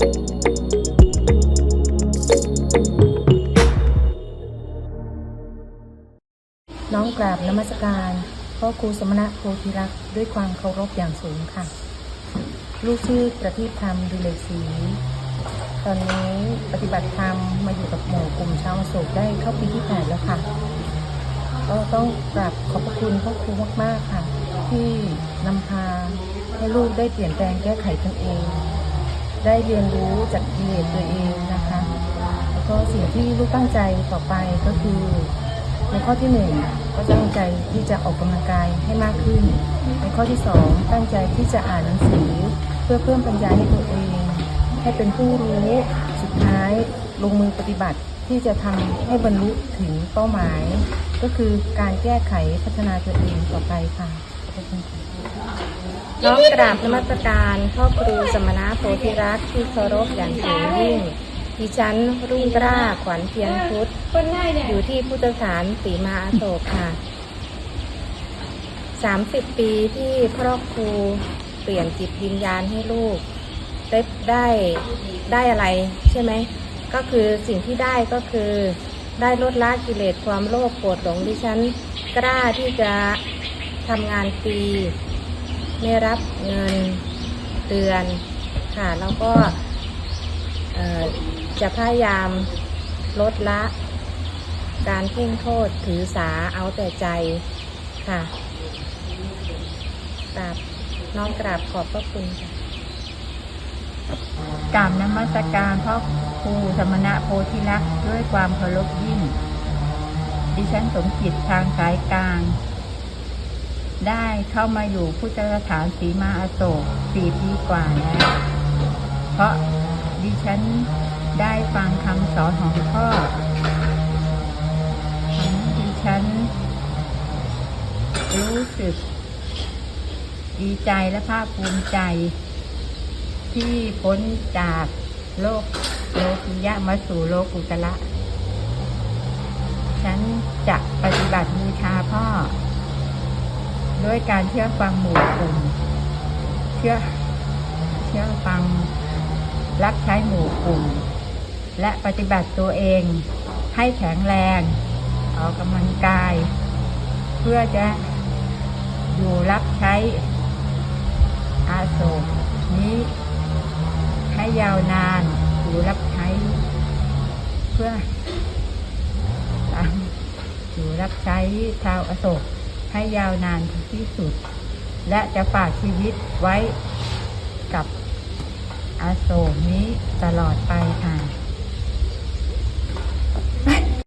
น้องกราบนมัสการพ่อครูสมณะโพธิรักษ์ด้วยความเคารพอย่างสูงค่ะ ลูกชื่อประทีปธรรมดุเลศรีตอนนี้ปฏิบัติธรรมมาอยู่กับหมู่กลุ่มชาวอโศกได้เข้าปีที่แปดแล้วค่ะ ก็ต้องกราบขอบพระคุณพ่อครูมาก ๆ ค่ะ ที่นำพาให้ลูกได้เปลี่ยนแปลงแก้ไขตนเอง ได้เรียนรู้จากกิเลสตัวเองนะคะแล้วก็สิ่งที่ลูกตั้งใจต่อไปก็คือในข้อที่หนึ่งก็ตั้งใจที่จะออกกำลังกายให้มากขึ้น ในข้อที่สองตั้งใจที่จะอ่านหนังสือ เพื่อเพิ่มปัญญาให้ตัวเอง ให้เป็นผู้รู้สุดท้ายลงมือปฏิบัติที่จะทำให้บรรลุถึงเป้าหมาย ก็คือการแก้ไขพัฒนาตัวเองต่อไปค่ะ น้อมกราบนมัสการพ่อครูสมณะโพธิรักษ์ที่เคารพอย่างสูงยิ่ง ดิฉันรุ่งกล้าขวัญเพียรพุทธ อยู่ที่พุทธสานสีมาอโศกค่ะสามสิบปีที่พ่อครูเปลี่ยนจิตวิญญาณให้ลูก ได้ได้ได้อะไรใช่ไหม ก็คือสิ่งที่ได้ก็คือ ได้ลดละกิเลสความโลภโกรธหลงดิฉันกล้าที่จะ ทำงานฟรีไม่รับเงินเดือนค่ะแล้วก็จะพยายามลดละ การเพ่งโทษถือสาเอาแต่ใจค่ะกราบน้อมกราบขอบพระคุณค่ะกราบนมัสการพ่อครูสมณะโพธิลักษ์ด้วยความเคารพยิ่ง ดิฉันสมจิตทางสายกลาง ได้เข้ามาอยู่พุทธสถานสีมาอโศกสี่ปีกว่าแล้ว เพราะดิฉันได้ฟังคำสอนของพ่อทำให้ดิฉัน รู้สึก ดีใจและภาคภูมิใจ ที่พ้นจากโลกโลกุยะมาสู่โลกุตละ ฉันจะปฏิบัติบูชาพ่อ ด้วยการเชื่อฟังหมู่กลุ่ม เชื่อเชื่อฟังรับใช้หมู่กลุ่ม และปฏิบัติตัวเองให้แข็งแรงออกกำลังกาย เพื่อจะอยู่รับใช้อาโศกนี้ ให้ยาวนานอยู่รับใช้ เพื่ออยู่รับใช้ชาวอโศก ให้ยาวนานที่สุด และจะฝากชีวิตไว้กับอาโศกนี้ตลอดไปค่ะ